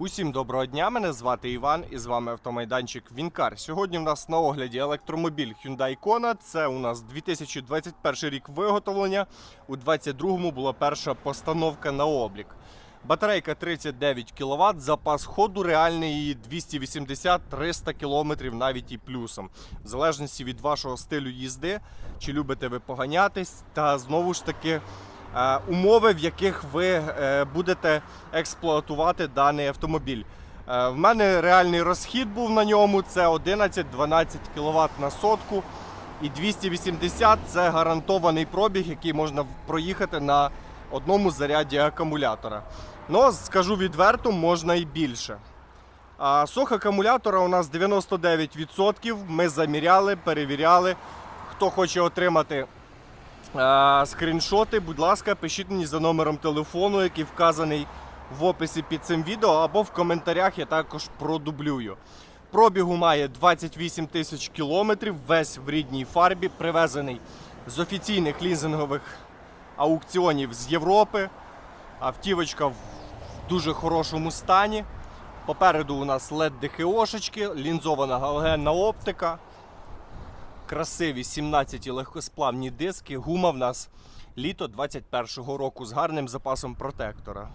Усім доброго дня, мене звати Іван і з вами автомайданчик Вінкар. Сьогодні в нас на огляді електромобіль Hyundai Kona. Це у нас 2021 рік виготовлення. У 2022-му була перша постановка на облік. Батарейка 39 кВт, запас ходу реальний її 280-300 км навіть і плюсом. В залежності від вашого стилю їзди, чи любите ви поганятись, та знову ж таки умови, в яких ви е, будете експлуатувати даний автомобіль. Е, В мене реальний розхід був на ньому це 11-12 кВт на сотку. І 280 це гарантований пробіг, який можна проїхати на одному заряді акумулятора. Ну, скажу відверто, можна і більше. А сох акумулятора у нас 99%. Ми заміряли, перевіряли. Хто хоче отримати е, скріншоти, будь ласка, пишіть мені за номером телефону, який вказаний в описі під цим відео, або в коментарях я також продублюю. Пробігу має 28 тисяч кілометрів, весь в рідній фарбі, привезений з офіційних лізингових аукціонів з Європи. Автівочка в дуже хорошому стані. Попереду у нас LED ДХОшечки, лінзована галогенна оптика, красиві 17 легкосплавні диски. Гума в нас літо 21-го року з гарним запасом протектора.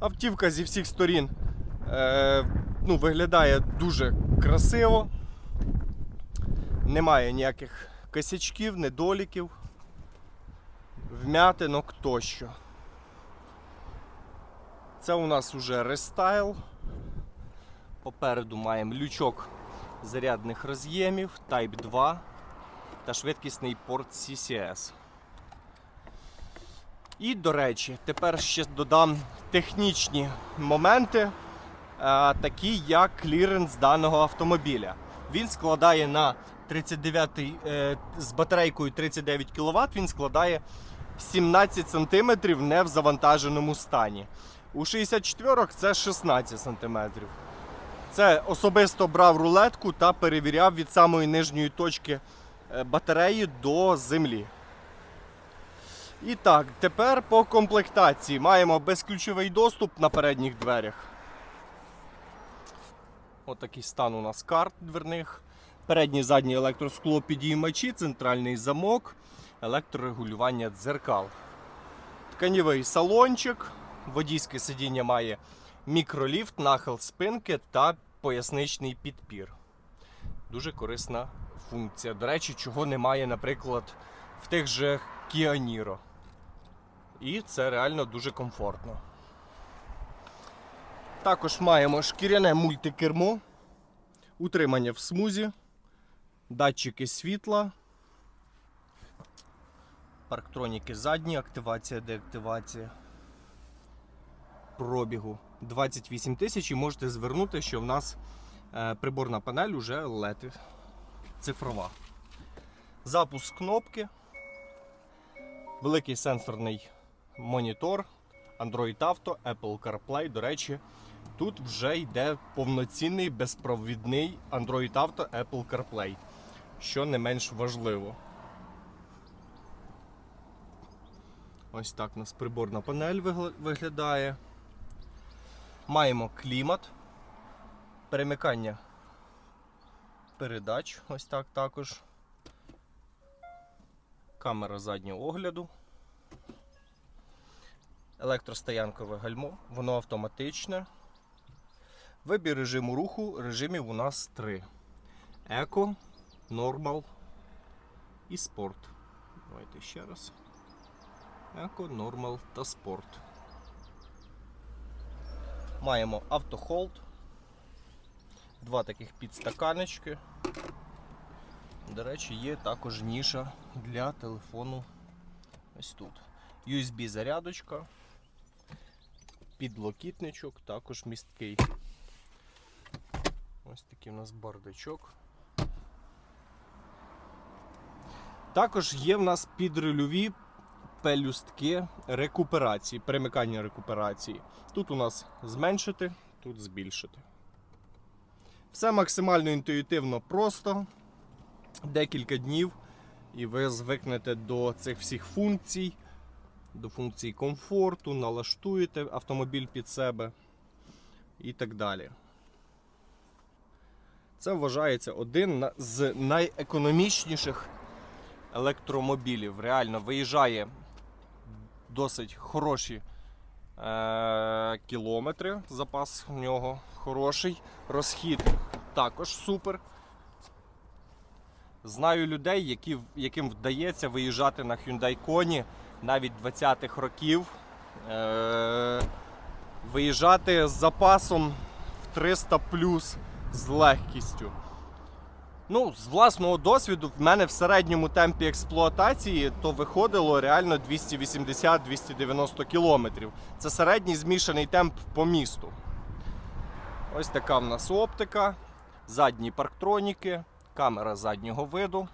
Автівка зі всіх сторін е, ну, виглядає дуже красиво. Немає ніяких косячків, недоліків, вмятинок тощо. Це у нас уже рестайл. Попереду маємо лючок зарядних роз'ємів Type 2 та швидкісний порт CCS. І, до речі, тепер ще додам технічні моменти, е, такі як кліренс даного автомобіля. Він складає на 39 е, з батарейкою 39 кВт, він складає 17 см не в завантаженому стані. У 64 це 16 см. Це особисто брав рулетку та перевіряв від самої нижньої точки е, батареї до землі. І так, тепер по комплектації маємо безключовий доступ на передніх дверях. Отакий стан у нас карт дверних. Передні задні електроскло підіймачі, центральний замок, електрорегулювання дзеркал. Тканівий салончик. Водійське сидіння має мікроліфт, нахил спинки та поясничний підпір. Дуже корисна функція. До речі, чого немає, наприклад, в тих же Kia Niro. І це реально дуже комфортно. Також маємо шкіряне мультикермо, утримання в смузі, датчики світла, парктроніки задні, активація, деактивація пробігу 28 тисяч і можете звернути, що в нас е, приборна панель вже LED цифрова. Запуск кнопки, великий сенсорний монітор, Android Auto, Apple CarPlay. До речі, тут вже йде повноцінний безпровідний Android Auto Apple CarPlay, що не менш важливо. Ось так у нас приборна панель виглядає. Маємо клімат, перемикання передач, ось так також. Камера заднього огляду. Електростоянкове гальмо, воно автоматичне. Вибір режиму руху, режимів у нас три: Еко, Нормал і Спорт. Давайте ще раз. Еко, Нормал та Спорт. Маємо автохолд, два таких підстаканечки. До речі, є також ніша для телефону ось тут. USB зарядочка, підлокітничок, також місткий. Ось такий у нас бардачок. Також є в нас підрильові пелюстки рекуперації, перемикання рекуперації. Тут у нас зменшити, тут збільшити. Все максимально інтуїтивно просто. Декілька днів, і ви звикнете до цих всіх функцій, до функцій комфорту, налаштуєте автомобіль під себе. і так далі. Це вважається один з найекономічніших електромобілів. Реально виїжджає досить хороші е- кілометри. Запас в нього хороший. Розхід також супер. Знаю людей, які, яким вдається виїжджати на Hyundai Kona навіть 20-х років. Е- виїжджати з запасом в 300 плюс з легкістю. Ну, з власного досвіду, в мене в середньому темпі експлуатації то виходило реально 280-290 кілометрів. Це середній змішаний темп по місту. Ось така в нас оптика, задні парктроніки, камера заднього виду.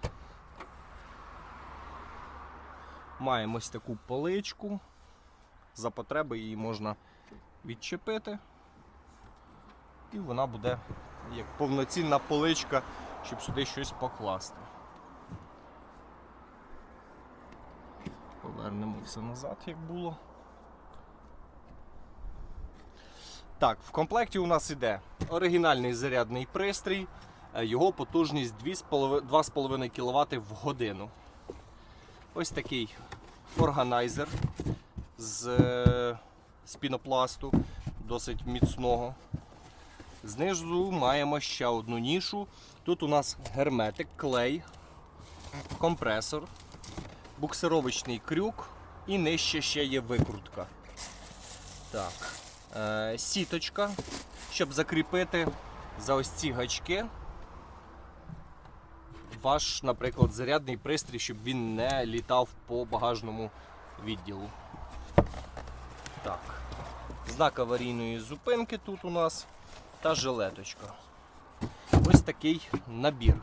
Маємо ось таку поличку. За потреби її можна відчепити. І вона буде як повноцінна поличка, щоб сюди щось покласти. Повернемо все назад, як було. Так, в комплекті у нас іде оригінальний зарядний пристрій, е, його потужність 2,5 кВт в годину. Ось такий органайзер з, е, з пінопласту, досить міцного. Знизу маємо ще одну нішу. Тут у нас герметик, клей, компресор, буксировочний крюк і нижче ще є викрутка. Так. Е, сіточка, щоб закріпити за ось ці гачки ваш, наприклад, зарядний пристрій, щоб він не літав по багажному відділу. Так. Знак аварійної зупинки тут у нас та жилеточка. Ось такий набір.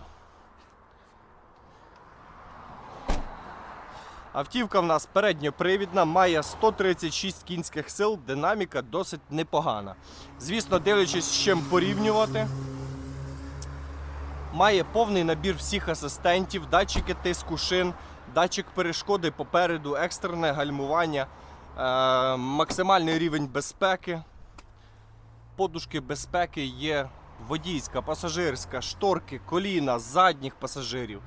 Автівка в нас передньопривідна, має 136 кінських сил, динаміка досить непогана. Звісно, дивлячись, з чим порівнювати. Має повний набір всіх асистентів, датчики тиску шин, датчик перешкоди попереду, екстрене гальмування, е- максимальний рівень безпеки. Подушки безпеки є водійська, пасажирська, шторки, коліна задніх пасажирів.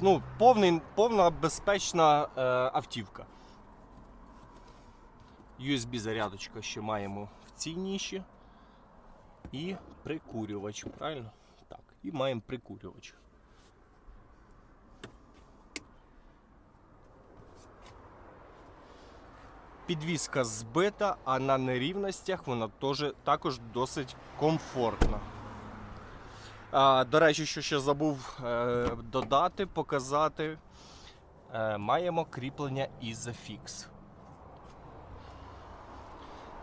Ну, повний, повна безпечна е, автівка. USB-зарядочка ще маємо в цій ніші. І прикурювач, правильно? Так, і маємо прикурювач. Підвізка збита, а на нерівностях вона теж, також досить комфортна. А, до речі, що ще забув е, додати, показати, е, маємо кріплення Isofix.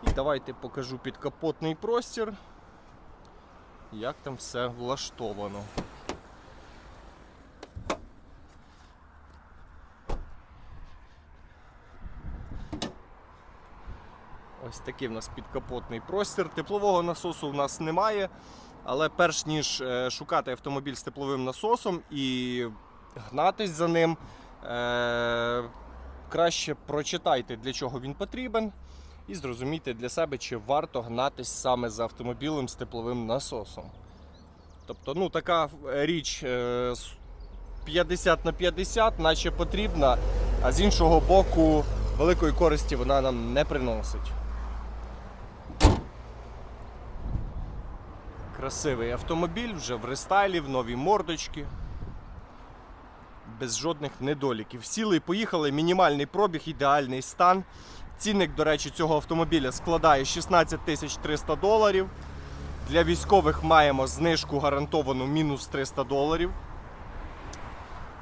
І давайте покажу підкапотний простір, як там все влаштовано. Ось такий в нас підкапотний простір. Теплового насосу в нас немає. Але перш ніж е, шукати автомобіль з тепловим насосом і гнатись за ним, е, краще прочитайте, для чого він потрібен, і зрозумійте для себе, чи варто гнатись саме за автомобілем з тепловим насосом. Тобто, ну, така річ е, 50 на 50, наче потрібна, а з іншого боку, великої користі вона нам не приносить. Красивий автомобіль, вже в рестайлі, в новій мордочці. Без жодних недоліків. Сіли і поїхали, мінімальний пробіг, ідеальний стан. Цінник, до речі, цього автомобіля складає 16 тисяч 300 доларів. Для військових маємо знижку гарантовану мінус 300 доларів.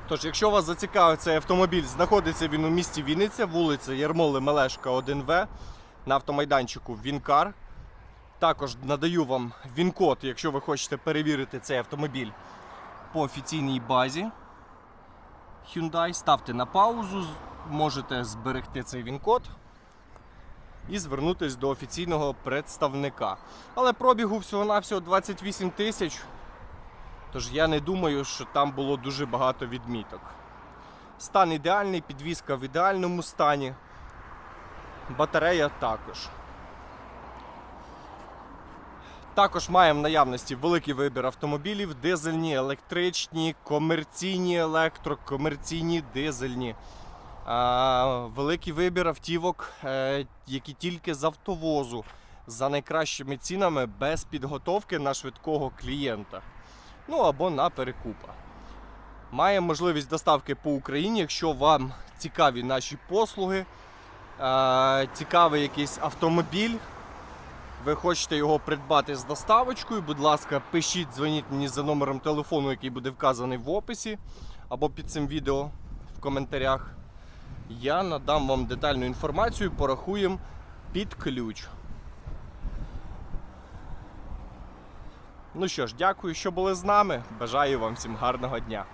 Тож, якщо вас зацікавив цей автомобіль, знаходиться він у місті Вінниця, вулиця Ярмоли Мелешка 1В на автомайданчику Вінкар. Також надаю вам він-код, якщо ви хочете перевірити цей автомобіль по офіційній базі Hyundai. Ставте на паузу, можете зберегти цей він-код і звернутися до офіційного представника. Але пробігу всього-навсього 28 тисяч. Тож я не думаю, що там було дуже багато відміток. Стан ідеальний, підвізка в ідеальному стані. Батарея також. Також маємо в наявності великий вибір автомобілів: дизельні, електричні, комерційні електро, комерційні, дизельні. Великий вибір автівок, е, які тільки з автовозу за найкращими цінами без підготовки на швидкого клієнта. Ну або на перекупа. Маємо можливість доставки по Україні, якщо вам цікаві наші послуги, цікавий якийсь автомобіль. Ви хочете його придбати з доставочкою, будь ласка, пишіть, дзвоніть мені за номером телефону, який буде вказаний в описі або під цим відео в коментарях. Я надам вам детальну інформацію, порахуємо під ключ. Ну що ж, дякую, що були з нами. Бажаю вам всім гарного дня.